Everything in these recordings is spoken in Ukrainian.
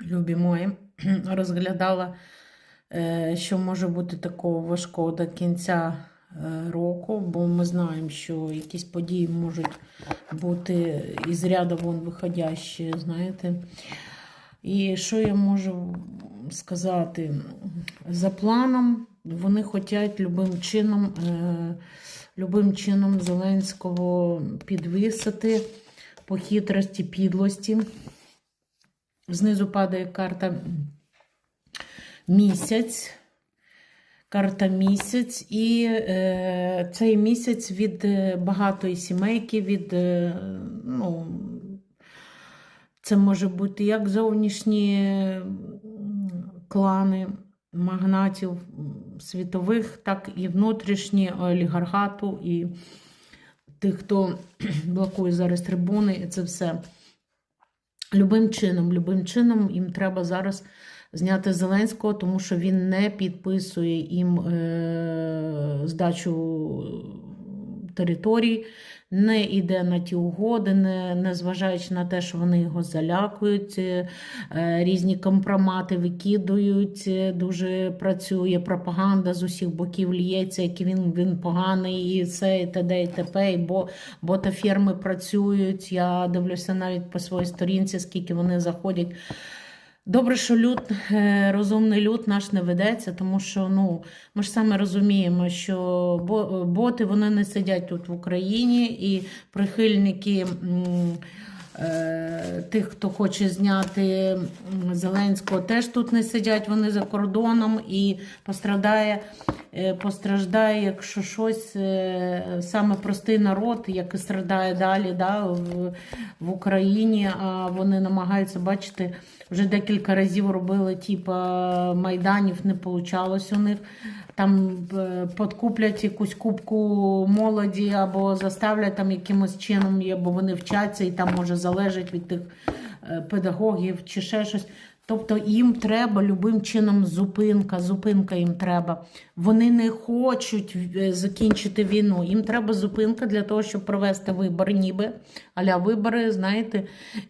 любі мої, розглядала, е, що може бути такого важкого до кінця е, року, бо ми знаємо, що якісь події можуть бути із ряду вон виходящі, знаєте. І що я можу сказати? За планом вони хочуть любим чином, е, любим чином Зеленського підвисити по хитрості, підлості. Знизу падає карта місяць. Карта місяць, і е, цей місяць від е, багатої сімейки, від, е, ну, це може бути як зовнішні клани магнатів світових, так і внутрішні олігархату, і тих, хто блокує зараз трибуни, і це все. Любим чином, любим чином їм треба зараз зняти Зеленського, тому що він не підписує їм е, здачу територій, не йде на ті угоди, не, не зважаючи на те, що вони його залякують, е, різні компромати викидують, е, дуже працює пропаганда з усіх боків лється, який він, він поганий, і це, і т.д. і т.п. І бо, ботаферми працюють. Я дивлюся навіть по своїй сторінці, скільки вони заходять. Добре, що люд, е, розумний люд наш не ведеться, тому що ну, ми ж саме розуміємо, що бо- боти вони не сидять тут в Україні, і прихильники е, тих, хто хоче зняти Зеленського, теж тут не сидять, вони за кордоном і пострадає, е, постраждає, якщо щось, е, саме простий народ, який страдає далі да, в, в Україні, а вони намагаються бачити. Вже декілька разів робили, типа майданів не вийшло у них. Там е, подкуплять якусь кубку молоді або заставлять там якимось чином, або вони вчаться, і там може залежить від тих педагогів чи ще щось. Тобто їм треба любим чином зупинка, зупинка їм треба. Вони не хочуть е, закінчити війну. Їм треба зупинка для того, щоб провести вибори, ніби аля вибори, знаєте.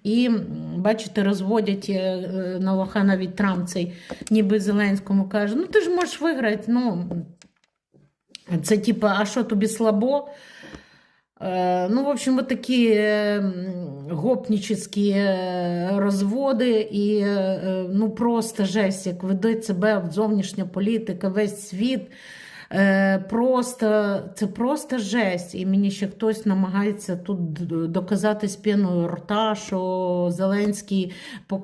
І бачите, розводять е, е, на лоха навіть Трамп цей, ніби Зеленському каже: ну ти ж можеш виграти. Ну, це типа, а що тобі слабо? Е, Ну, в общем, вот такі е, гопнічі е, розводи, і е, ну просто жесть, як веде себе зовнішня політика, весь світ. Просто це просто жесть. І мені ще хтось намагається тут доказати з піною рта, що Зеленський поклав.